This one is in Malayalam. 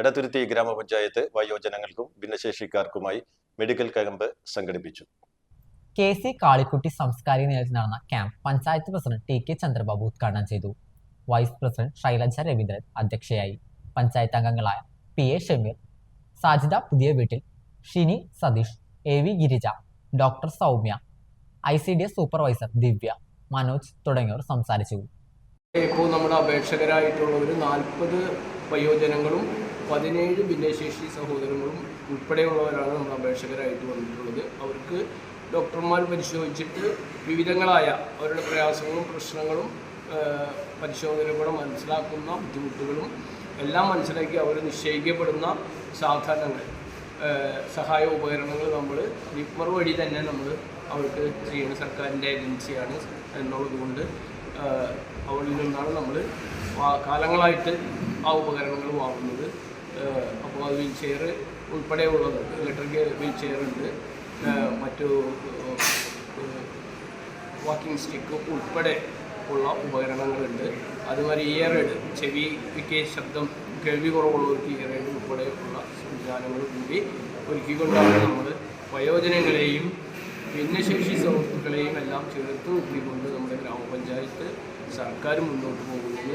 എടത്തുരുത്തി ഗ്രാമപഞ്ചായത്ത് വയോജനങ്ങൾക്കും ഭിന്നശേഷിക്കാർക്കുമായി മെഡിക്കൽ ക്യാമ്പ് സംഘടിപ്പിച്ചു. കെ സി കാളിക്കുട്ടി സാംസ്കാരിക നിലയത്തിൽ നടന്ന camp panchayat president T K Chandrababu ഉദ്ഘാടനം ചെയ്തു. വൈസ് പ്രസിഡന്റ് ശൈലജ രവീന്ദ്രൻ അധ്യക്ഷയായി. പഞ്ചായത്ത് അംഗങ്ങളായ പി എ ഷമീർ സാജിദ പുതിയ വീട്ടിൽ Shini Satheesh A V Girija doctor Soumya I C D S supervisor Divya Manoj തുടങ്ങിയവർ സംസാരിച്ചു. ഇപ്പോൾ നമ്മുടെ അപേക്ഷകരായിട്ടുള്ളവർ നാൽപ്പത് വയോജനങ്ങളും പതിനേഴ് ഭിന്നശേഷി സഹോദരങ്ങളും ഉൾപ്പെടെയുള്ളവരാണ് നമ്മൾ അപേക്ഷകരായിട്ട് വന്നിട്ടുള്ളത്. അവർക്ക് ഡോക്ടർമാർ പരിശോധിച്ചിട്ട് വിവിധങ്ങളായ അവരുടെ പ്രയാസങ്ങളും പ്രശ്നങ്ങളും പരിശോധനയിലൂടെ മനസ്സിലാക്കുന്ന ബുദ്ധിമുട്ടുകളും എല്ലാം മനസ്സിലാക്കി അവർ നിശ്ചയിക്കപ്പെടുന്ന സാധനങ്ങൾ സഹായ ഉപകരണങ്ങൾ നമ്മൾ ലിപ്മർ വഴി തന്നെ നമ്മൾ അവർക്ക് ചെയ്യുന്ന സർക്കാരിന്റെ ഏജൻസിയാണ് എന്നുള്ളത് കൊണ്ട് അവരിൽ നിന്നാണ് നമ്മൾ കാലങ്ങളായിട്ട് ആ ഉപകരണങ്ങൾ വാങ്ങുന്നത്. അപ്പോൾ അത് വീൽ ചെയർ ഉൾപ്പെടെയുള്ളത് ഇലക്ട്രിക് വീൽ ചെയർ ഉണ്ട് മറ്റു വാക്കിംഗ് സ്റ്റിക്ക് ഉൾപ്പെടെ ഉള്ള ഉപകരണങ്ങളുണ്ട്. അതുമാതിരി ഇയറേഡ് ചെവിക്ക് ശബ്ദം കേൾവി കുറവുള്ളവർക്ക് ഇയറേഡ് ഉൾപ്പെടെ ഉള്ള സംവിധാനങ്ങൾ കൂടി ഒരുക്കിക്കൊണ്ടാണ് നമ്മൾ വയോജനങ്ങളെയും ഭിന്നശേഷി സുഹൃത്തുക്കളെയും എല്ലാം ചേർത്ത് നിർത്തിക്കൊണ്ട് നമ്മുടെ ഗ്രാമപഞ്ചായത്ത് സർക്കാർ മുന്നോട്ട് പോകുന്നത്.